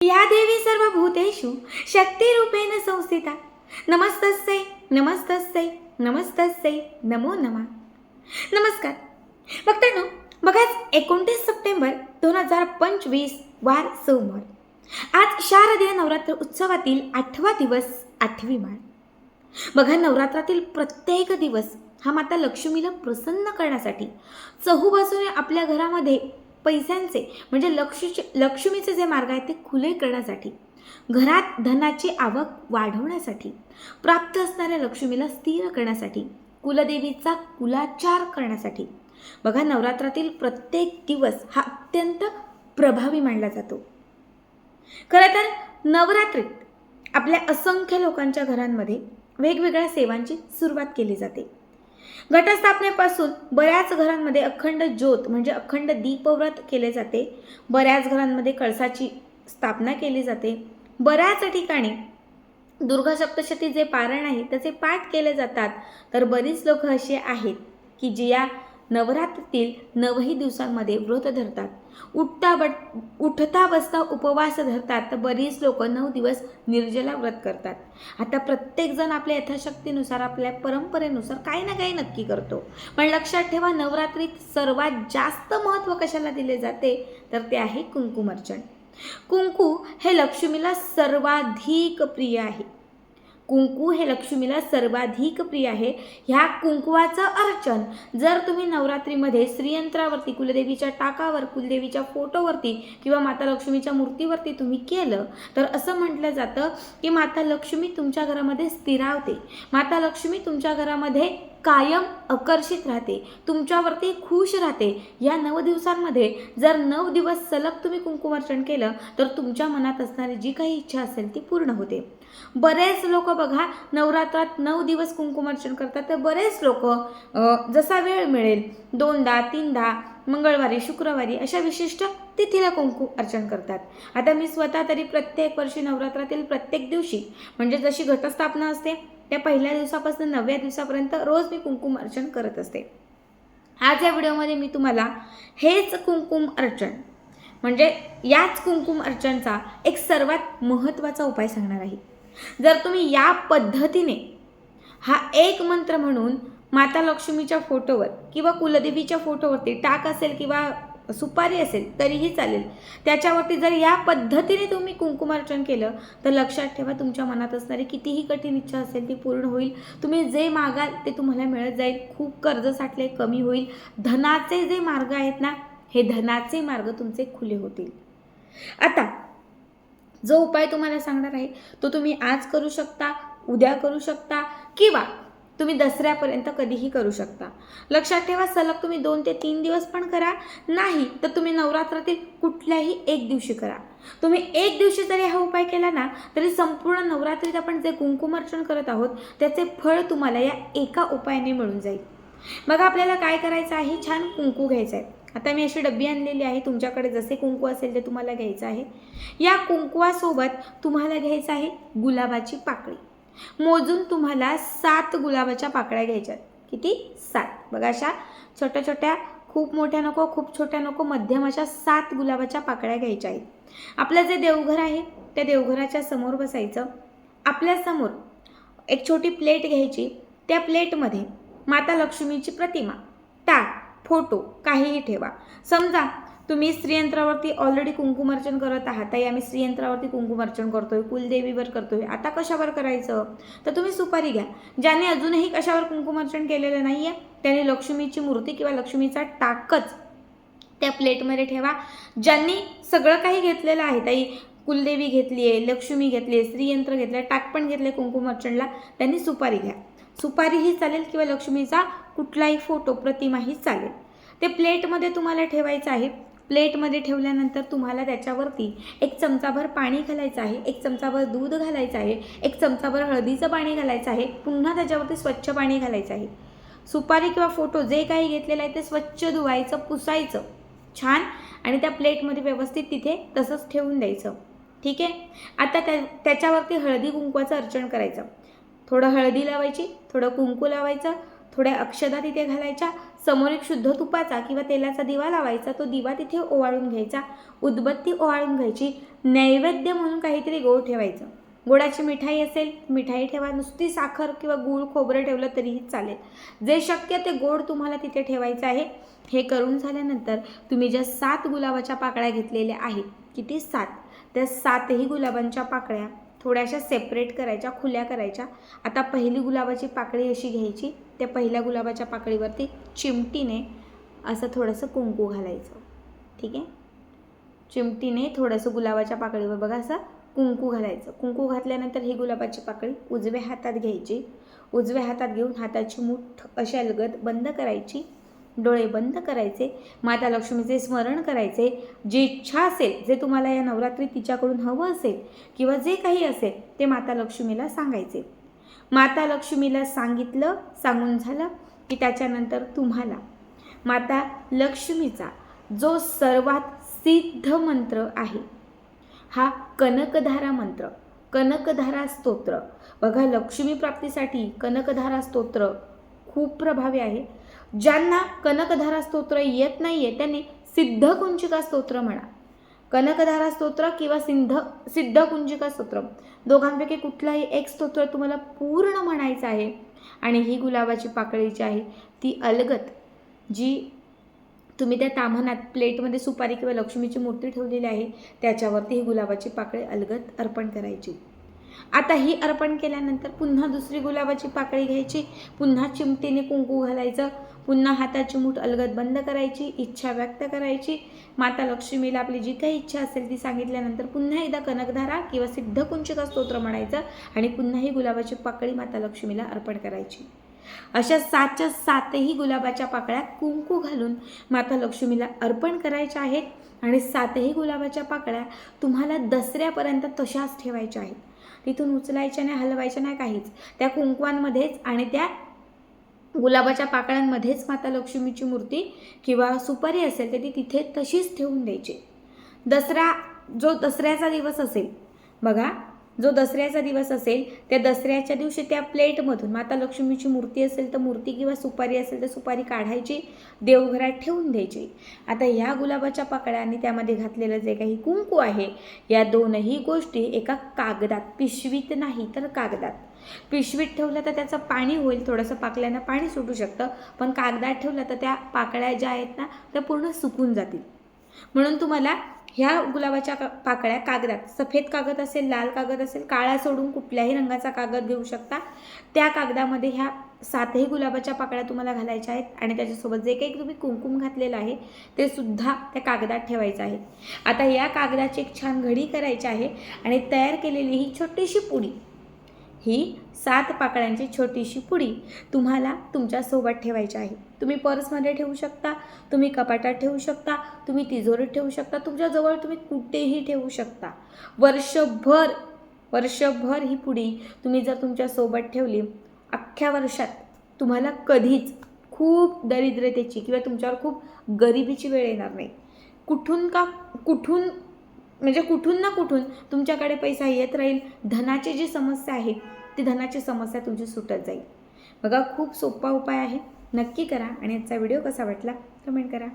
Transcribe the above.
या देवी सर्व भूतेषु शक्तिरूपेण संस्थिता। नमस्तस्यै नमस्तस्यै नमस्तस्यै नमो नमः। नमस्कार। बघताना बघाच एकोणतीस सप्टेंबर दोन हजार पंचवीस वार सोमवार. आज शारदीय नवरात्र उत्सवातील आठवा दिवस आठवी माळ. बघा नवरात्रातील प्रत्येक दिवस हा माता लक्ष्मीला प्रसन्न करण्यासाठी चहूबाजूने आपल्या घरामध्ये पैशांचे म्हणजे लक्ष्मीचे लक्ष्मीचे जे मार्ग आहेत ते खुले करण्यासाठी घरात धनाची आवक वाढवण्यासाठी प्राप्त असणाऱ्या लक्ष्मीला स्थिर करण्यासाठी कुलदेवीचा कुलाचार करण्यासाठी. बघा नवरात्रातील प्रत्येक दिवस हा अत्यंत प्रभावी मानला जातो. खरं तर नवरात्रीत आपल्या असंख्य लोकांच्या घरांमध्ये वेगवेगळ्या सेवांची सुरुवात केली जाते. घटस्थापनेपासून बऱ्याच घरांमध्ये अखंड ज्योत म्हणजे अखंड दीपव्रत केले जाते. बऱ्याच घरांमध्ये कळसाची स्थापना केली जाते. बऱ्याच ठिकाणी दुर्गा सप्तशती जे पारायण आहे त्याचे पाठ केले जातात. तर बरीच लोक असे आहेत की जे या नवरात्रीतील नवही दिवसांमध्ये व्रत धरतात. उठता बट उठता बसता उपवास धरतात तर बरीच लोक नऊ दिवस निर्जला व्रत करतात. आता प्रत्येकजण आपल्या यथाशक्तीनुसार आपल्या परंपरेनुसार काही ना काही नक्की करतो. पण लक्षात ठेवा नवरात्रीत सर्वात जास्त महत्त्व कशाला दिले जाते? तर ते आहे कुंकुमार्चन कुंकू हे लक्ष्मीला सर्वाधिक प्रिय आहे. कुंकू हे लक्ष्मीला सर्वाधिक प्रिय आहे. ह्या कुंकुवाचं अर्चन जर तुम्ही नवरात्रीमध्ये श्रीयंत्रावरती कुलदेवीच्या टाकावर कुलदेवीच्या फोटोवरती किंवा माता लक्ष्मीच्या मूर्तीवरती तुम्ही केलं तर असं म्हटलं जातं की माता लक्ष्मी तुमच्या घरामध्ये स्थिरावते. माता लक्ष्मी तुमच्या घरामध्ये कायम आकर्षित राहते तुमच्यावरती खुश राहते. या नऊ दिवसांमध्ये जर नऊ दिवस सलग तुम्ही कुंकुमार्चन केलं तर तुमच्या मनात असणारी जी काही इच्छा असेल ती पूर्ण होते. बरेच लोक बघा नवरात्रात नऊ दिवस कुंकुमार्चन करतात तर बरेच लोक जसा वेळ मिळेल दोनदा तीनदा मंगळवारी शुक्रवारी अशा विशिष्ट तिथीला कुंकू अर्चन करतात. आता मी स्वतः तरी प्रत्येक वर्षी नवरात्रातील प्रत्येक दिवशी म्हणजे जशी घटस्थापना असते त्या पहिल्या दिवसापासून नवव्या दिवसापर्यंत रोज मी कुंकुम अर्चन करत असते. आज या व्हिडिओमध्ये मी तुम्हाला हेच कुंकुम अर्चन म्हणजे याच कुंकुम अर्चनचा एक सर्वात महत्त्वाचा उपाय सांगणार आहे. जर तुम्ही या पद्धतीने हा एक मंत्र म्हणून माता लक्ष्मीच्या फोटोवर किंवा कुलदेवीच्या फोटोवरती टाक असेल किंवा सुपारी असेल तरीही चालेल. त्याच्यावरती जर या पद्धतीने तुम्ही कुंकुमार्चन केलं तर लक्षात ठेवा तुमच्या मनात असणारी कितीही कठीण इच्छा असेल ती पूर्ण होईल. तुम्ही जे मागाल ते तुम्हाला मिळत जाईल. खूप कर्ज साठले कमी होईल. धनाचे जे मार्ग आहेत ना हे धनाचे मार्ग तुमचे खुले होतील. आता जो उपाय तुम्हाला सांगणार आहे तो तुम्ही आज करू शकता उद्या करू शकता किंवा तुम्ही दसऱ्यापर्यंत कधीही करू शकता. लक्षात ठेवा सलग तुम्ही दोन ते तीन दिवस पण करा. नाही तर तुम्ही नवरात्रातील कुठल्याही एक दिवशी करा. तुम्ही एक दिवशी जरी हा उपाय केला ना तरी संपूर्ण नवरात्रीत आपण जे कुंकुमार्चन करत आहोत त्याचे फळ तुम्हाला या एका उपायाने मिळून जाईल. बघा आपल्याला काय करायचं आहे? छान कुंकू घ्यायचं आहे. आता मी अशी डब्बी आणलेली आहे. तुमच्याकडे जसे कुंकू असेल ते तुम्हाला घ्यायचं आहे. या कुंकुवासोबत तुम्हाला घ्यायचं आहे गुलाबाची पाकळी. मोजून तुम्हाला सात गुलाबाच्या पाकळ्या घ्यायच्यात किती? सात. बघा अशा छोट्या छोट्या खूप मोठ्या नको खूप छोट्या नको मध्यम अशा सात गुलाबाच्या पाकळ्या घ्यायच्या आहेत. आपलं जे देवघर आहे त्या देवघराच्या समोर बसायचं. आपल्यासमोर एक छोटी प्लेट घ्यायची. त्या प्लेटमध्ये माता लक्ष्मीची प्रतिमा. टाक फोटो काहीही ठेवा. समजा तुम्ही स्त्रीयंत्रावरती ऑलरेडी कुंकुमर्चन करत आहात ताई. आम्ही स्त्रीयंत्रावरती कुंकुमर्चन करतोय कुलदेवीवर करतोय. आता कशावर करायचं? तर तुम्ही सुपारी घ्या. ज्याने अजूनही कशावर कुंकुमर्चन केलेलं नाही आहे त्याने लक्ष्मीची मूर्ती किंवा लक्ष्मीचा टाकच त्या प्लेटमध्ये ठेवा. ज्यांनी सगळं काही घेतलेलं आहे ताई कुलदेवी घेतली आहे लक्ष्मी घेतली आहे स्त्रीयंत्र घेतलं आहे टाक पण घेतलं आहे कुंकुमर्चनला त्यांनी सुपारी घ्या. सुपारीही चालेल किंवा लक्ष्मीचा कुठलाही फोटो प्रतिमाही चालेल. ते प्लेटमध्ये तुम्हाला ठेवायचं आहे. प्लेटमध्ये ठेवल्यानंतर तुम्हाला त्याच्यावरती एक चमचाभर पाणी घालायचं आहे एक चमचाभर दूध घालायचं आहे एक चमचाभर हळदीचं पाणी घालायचं आहे पुन्हा त्याच्यावरती स्वच्छ पाणी घालायचं आहे. सुपारी किंवा फोटो जे काही घेतलेलं आहे ते स्वच्छ धुवायचं पुसायचं. छान. आणि त्या प्लेटमध्ये व्यवस्थित तिथे तसंच ठेवून द्यायचं. ठीक आहे? आता त्या त्याच्यावरती हळदी कुंकवाचं अर्चन करायचं. थोडं हळदी लावायची थोडं कुंकू लावायचं थोड्या अक्षदा तिथे घालायच्या समोर एक शुद्ध तुपाचा किंवा तेलाचा दिवा लावायचा तो दिवा तिथे ओवाळून घ्यायचा. उदबत्ती ओवाळून घ्यायची. नैवेद्य म्हणून काहीतरी गोड ठेवायचं. गोडाची मिठाई असेल मिठाई ठेवा. नुसती साखर किंवा गूळ खोबरं ठेवलं तरीही चालेल. जे शक्य ते गोड तुम्हाला तिथे ठेवायचं आहे हे करून झाल्यानंतर तुम्ही ज्या सात गुलाबाच्या पाकळ्या घेतलेल्या आहेत किती सात? त्या सातही गुलाबांच्या पाकळ्या थोड्याशा सेपरेट करायच्या खुल्या करायच्या. आता पहिली गुलाबाची पाकळी अशी घ्यायची. त्या पहिल्या गुलाबाच्या पाकळीवरती चिमटीने असं थोडंसं कुंकू घालायचं. ठीक आहे? चिमटीने थोडंसं गुलाबाच्या पाकळीवर बघा असं कुंकू घालायचं. कुंकू घातल्यानंतर ही गुलाबाची पाकळी उजव्या हातात घ्यायची. उजव्या हातात घेऊन हाताची मुठ अशी अलगद बंद करायची. डोळे बंद करायचे. माता लक्ष्मीचे स्मरण करायचे. जी इच्छा असेल जे तुम्हाला या नवरात्री तिच्याकडून हवं असेल किंवा जे काही असेल ते माता लक्ष्मीला सांगायचे. माता लक्ष्मीला सांगितलं सांगून झालं की त्याच्यानंतर तुम्हाला. माता लक्ष्मीचा जो सर्वात सिद्ध मंत्र आहे हा कनकधारा मंत्र कनकधारा स्तोत्र. बघा लक्ष्मी प्राप्तीसाठी कनकधारा स्तोत्र खूप प्रभावी आहे. ज्यांना कनकधारा स्तोत्र येत नाही आहे त्यांनी सिद्ध कुंचिका स्तोत्र म्हणा. कनकधारा स्तोत्र किंवा सिद्ध सिद्ध कुंजिका स्तोत्र. दोघांपैकी कुठलाही एक स्तोत्र तुम्हाला पूर्ण म्हणायचं आहे आणि ही गुलाबाची पाकळी जी आहे ती अलगत जी तुम्ही त्या ताम्हणात प्लेटमध्ये सुपारी किंवा लक्ष्मीची मूर्ती ठेवलेली आहे त्याच्यावरती ही गुलाबाची पाकळी अलगत अर्पण करायची. आता ही अर्पण केल्यानंतर पुन्हा दुसरी गुलाबाची पाकळी घ्यायची पुन्हा चिमटीने कुंकू घालायचं पुन्हा हाताची मूठ अलगद बंद करायची इच्छा व्यक्त करायची. माता लक्ष्मीला आपली जी काही इच्छा असेल ती सांगितल्यानंतर पुन्हा एकदा कनकधारा किंवा सिद्धकुंचिका स्तोत्र म्हणायचं आणि पुन्हा ही गुलाबाची पाकळी माता लक्ष्मीला अर्पण करायची. अशा सातच्या सातही गुलाबाच्या पाकळ्या कुंकू घालून माता लक्ष्मीला अर्पण करायच्या आहेत आणि सातही गुलाबाच्या पाकळ्या तुम्हाला दसऱ्यापर्यंत तशाच ठेवायच्या आहेत. तिथून उचलायच्या नाही हलवायच्या नाही काहीच. त्या कुंकवांमध्येच आणि त्या गुलाबाच्या पाकळ्यांमध्येच माता लक्ष्मीची मूर्ती किंवा सुपारी असेल तर ती तिथे तशीच ठेवून द्यायची. दसरा जो दसऱ्याचा दिवस असेल बघा जो दसऱ्याचा दिवस असेल त्या दसऱ्याच्या दिवशी त्या प्लेटमधून माता लक्ष्मीची मूर्ती असेल तर मूर्ती किंवा सुपारी असेल तर सुपारी काढायची देवघरात ठेवून द्यायची. आता ह्या गुलाबाच्या पाकळ्या आणि त्यामध्ये घातलेलं जे काही कुंकू आहे या दोनही गोष्टी एका कागदात पिशवीत नाही तर कागदात. पिशवीत ठेवलं तर त्याचं पाणी होईल थोडंसं पाकल्यानं पाणी सुटू शकतं पण कागदात ठेवलं तर त्या पाकळ्या ज्या आहेत ना त्या पूर्ण सुकून जातील. म्हणून तुम्हाला ह्या गुलाबाच्या का पाकळ्या कागदात. सफेद कागद असेल लाल कागद असेल काळा सोडून कुठल्याही रंगाचा कागद घेऊ शकता. त्या कागदामध्ये ह्या सातही गुलाबाच्या पाकळ्या तुम्हाला घालायच्या आहेत आणि त्याच्यासोबत जे काही तुम्ही कुंकुम घातलेलं आहे ते सुद्धा त्या कागदात ठेवायचं आहे. आता या कागदाची एक छान घडी करायची आहे आणि तयार केलेली ही छोटीशी पुडी. ही सात पाकळ्यांची छोटीशी पुडी तुम्हाला तुमच्यासोबत ठेवायची आहे. तुम्ही पर्समध्ये ठेवू शकता तुम्ही कपाटात ठेवू शकता तुम्ही तिजोरीत ठेवू शकता तुमच्याजवळ तुम्ही कुठेही ठेवू शकता. वर्षभर वर्षभर ही पुडी तुम्ही जर तुमच्यासोबत ठेवली अख्ख्या वर्षात तुम्हाला कधीच खूप दरिद्रतेची किंवा तुमच्यावर खूप गरिबीची वेळ येणार नाही. कुठून का कुठून म्हणजे कुठून ना कुठून तुमच्याकडे पैसा येत राहील धनाची जी समस्या आहे ती धनाची समस्या तुमची सुटत जाईल. बघा खूप सोपा उपाय आहे. नक्की करा आणि आजचा व्हिडिओ कसा वाटला कमेंट करा.